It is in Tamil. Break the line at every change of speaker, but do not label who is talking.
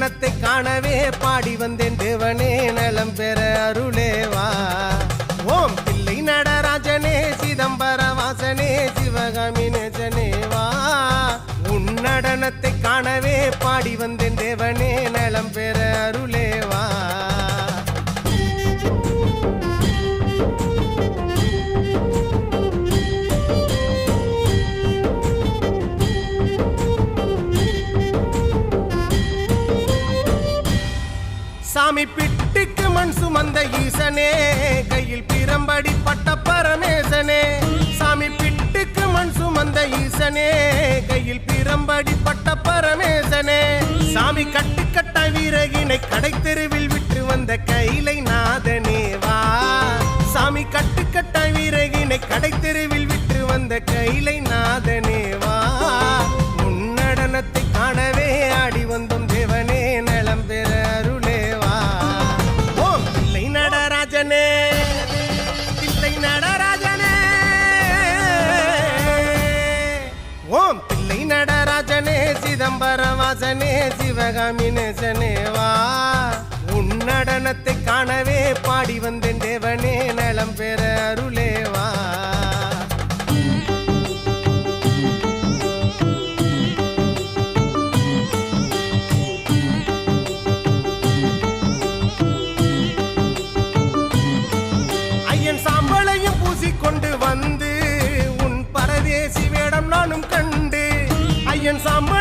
வா காணவே பாடி வந்தேன் தேவனே நலம் பெற அருளேவா. ஓம் பிள்ளை நடராஜனே சிதம்பர வாசனே சிவகாமி நேசனேவா உன் நடனத்தை காணவே பாடி வந்தேன் தேவனே நலம் பெற அருளேவா. சாமி பிட்டுக்கு மண் சுமந்த ஈசனே கையில் பிரம்படி பட்ட பரமேசனே. சாமி பிட்டுக்கு மண் சுமந்த ஈசனே கையில் பிரம்படி பட்ட பரமேசனே. சாமி கட்டு கட்ட வீரகினை கடை தெருவில் விட்டு வந்த கைலை நாதனே வா. சாமி கட்டு கட்ட வீரகினை கடை தெருவில் விட்டு வந்த கைலை நாதனே வா. உன் காணவே ஆடி வந்தோம் வாசனே சிவகாமி நேசனே வா உன் நடனத்தை காணவே பாடி வந்தேன் தேவனே நலம் பெற அருளேவா. ஐயன் சாம்பலையும் பூசிக்கொண்டு வந்து உன் பரதேசி வேடம் நானும் கண்டு ஐயன் சாம்பல்